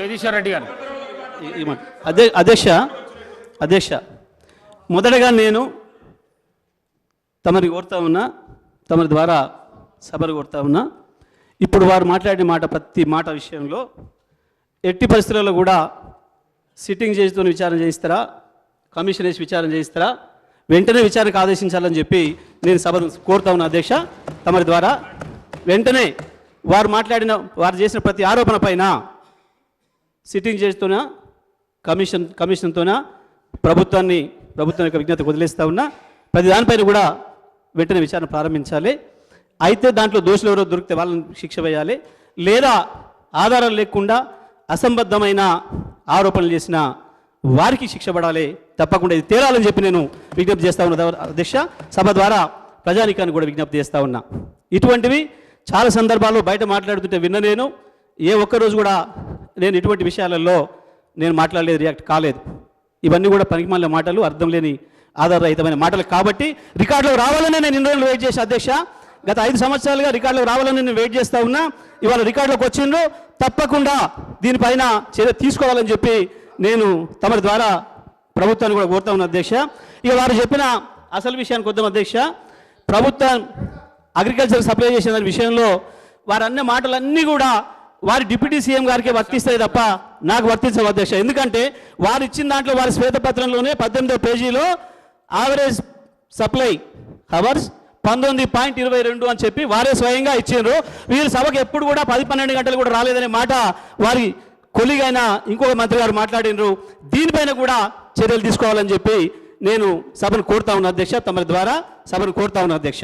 జగదీశ్వర్ రెడ్డి గారు. అదే అధ్యక్ష అధ్యక్ష మొదటగా నేను తమరి కోరుతా ఉన్నా తమరి ద్వారా సభలు కోరుతా ఉన్నా ఇప్పుడు వారు మాట్లాడిన మాట ప్రతి మాట విషయంలో ఎట్టి పరిస్థితుల్లో కూడా సిట్టింగ్ చేస్తూ విచారణ చేయిస్తారా కమిషన్ వేసి విచారణ చేయిస్తారా వెంటనే విచారణకు ఆదేశించాలని చెప్పి నేను సభను కోరుతా ఉన్నా అధ్యక్ష. తమరి ద్వారా వెంటనే వారు మాట్లాడిన వారు చేసిన ప్రతి ఆరోపణ పైన సిట్టింగ్ చేస్తూనా కమిషన్ కమిషన్తోనా ప్రభుత్వాన్ని ప్రభుత్వం యొక్క విజ్ఞత వదిలేస్తా ఉన్నా ప్రతి దానిపైన కూడా వెంటనే విచారణ ప్రారంభించాలి. అయితే దాంట్లో దోషులు ఎవరో దొరికితే వాళ్ళని శిక్ష వేయాలి. లేదా ఆధారాలు లేకుండా అసంబద్ధమైన ఆరోపణలు చేసిన వారికి శిక్ష పడాలి. తప్పకుండా ఇది తేలాలని చెప్పి నేను విజ్ఞప్తి చేస్తా ఉన్న. అధ్యక్ష సభ ద్వారా ప్రజానికాన్ని కూడా విజ్ఞప్తి చేస్తా ఉన్నా. ఇటువంటివి చాలా సందర్భాల్లో బయట మాట్లాడుతుంటే విన్న నేను. ఏ ఒక్కరోజు కూడా నేను ఇటువంటి విషయాలలో నేను మాట్లాడలేదు రియాక్ట్ కాలేదు. ఇవన్నీ కూడా పనికిమాలిన మాటలు అర్థం లేని ఆధారరహితమైన మాటలు కాబట్టి రికార్డులో రావాలని నేను ఇన్ని రోజులు వెయిట్ చేసి అధ్యక్ష. గత ఐదు సంవత్సరాలుగా రికార్డులో రావాలని నేను వెయిట్ చేస్తూ ఉన్నా. ఇవాళ రికార్డులోకి వచ్చిండ్రు. తప్పకుండా దీనిపైన చర్య తీసుకోవాలని చెప్పి నేను తమరి ద్వారా ప్రభుత్వాన్ని కూడా కోరుతా ఉన్నా అధ్యక్ష. ఇక వారు చెప్పిన అసలు విషయానికి వద్దాం అధ్యక్ష. ప్రభుత్వం అగ్రికల్చర్ సప్లై చేసిన విషయంలో వారు అన్న మాటలన్నీ కూడా వారి డిప్యూటీ సీఎం గారికి వర్తిస్తాయి తప్ప నాకు వర్తించవు అధ్యక్ష ఎందుకంటే వారు ఇచ్చిన దాంట్లో వారి శ్వేతపత్రంలోనే పద్దెనిమిదో పేజీలో ఆవరేజ్ సప్లై హవర్స్ పంతొమ్మిది పాయింట్ ఇరవై రెండు అని చెప్పి వారే స్వయంగా ఇచ్చిండ్రు. వీరు సభకు ఎప్పుడు కూడా పది పన్నెండు గంటలు కూడా రాలేదనే మాట వారి కొలిగైన ఇంకొక మంత్రి గారు మాట్లాడినరు దీనిపైన కూడా చర్యలు తీసుకోవాలని చెప్పి నేను సభను కోరుతా ఉన్నా అధ్యక్ష తమ ద్వారా సభను కోరుతా ఉన్నా అధ్యక్ష.